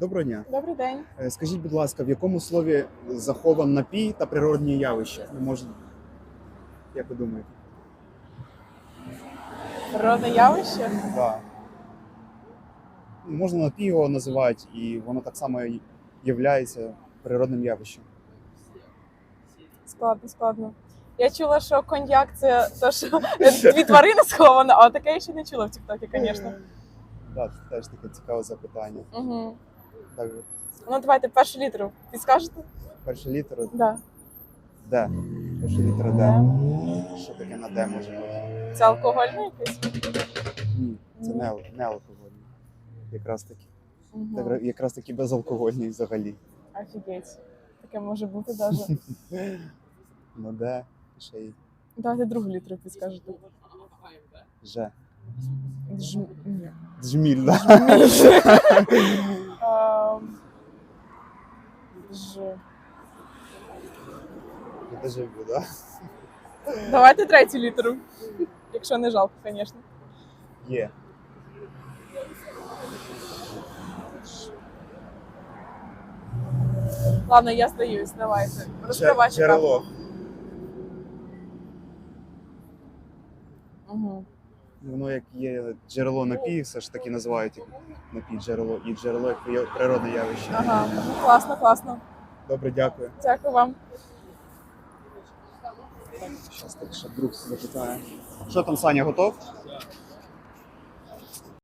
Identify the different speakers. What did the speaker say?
Speaker 1: Доброго дня.
Speaker 2: Добрий день.
Speaker 1: Е, Скажіть, будь ласка, в якому слові захован напій та природні явища? Ну, може, як ви думаєте?
Speaker 2: Природне явище.
Speaker 1: Да. Можна напій його називати, і воно так само являється природним явищем.
Speaker 2: Складно, складно. Я чула, що коньяк це те, що дві тварини сховано, а таке я ще не чула в Тіктокі, звісно.
Speaker 1: Так, це теж таке цікаве запитання.
Speaker 2: Угу.
Speaker 1: Так,
Speaker 2: Ну давайте першу літеру. Підскажете?
Speaker 1: перша літера
Speaker 2: Да.
Speaker 1: Д. Перша літера Д. Що таке на Д може бути?
Speaker 2: Це алкогольне якесь?
Speaker 1: Ні, це не, ал- не алкогольний. Якраз таки.
Speaker 2: Угу.
Speaker 1: Так, якраз таки безалкогольний взагалі.
Speaker 2: Офігеть. Таке може бути навіть.
Speaker 1: На Д ще й
Speaker 2: Давайте другу літеру підскажете.
Speaker 1: Ж.
Speaker 2: Дж... Ні.
Speaker 1: Джміль, да?
Speaker 2: Ем, Ж.
Speaker 1: Це живу, да?
Speaker 2: Давайте третю літеру. Якщо не жалко, звісно.
Speaker 1: Є.
Speaker 2: Ладно, я здаюсь, давайте. Розкривайте.
Speaker 1: Джерело.
Speaker 2: Угу.
Speaker 1: Воно як є джерело напій, все ж таки називають напій джерело, і джерело як природне явище.
Speaker 2: Ага, класно, класно.
Speaker 1: Добре, дякую.
Speaker 2: Дякую вам.
Speaker 1: Щас так ще друг запитає. Що там, Саня, готов?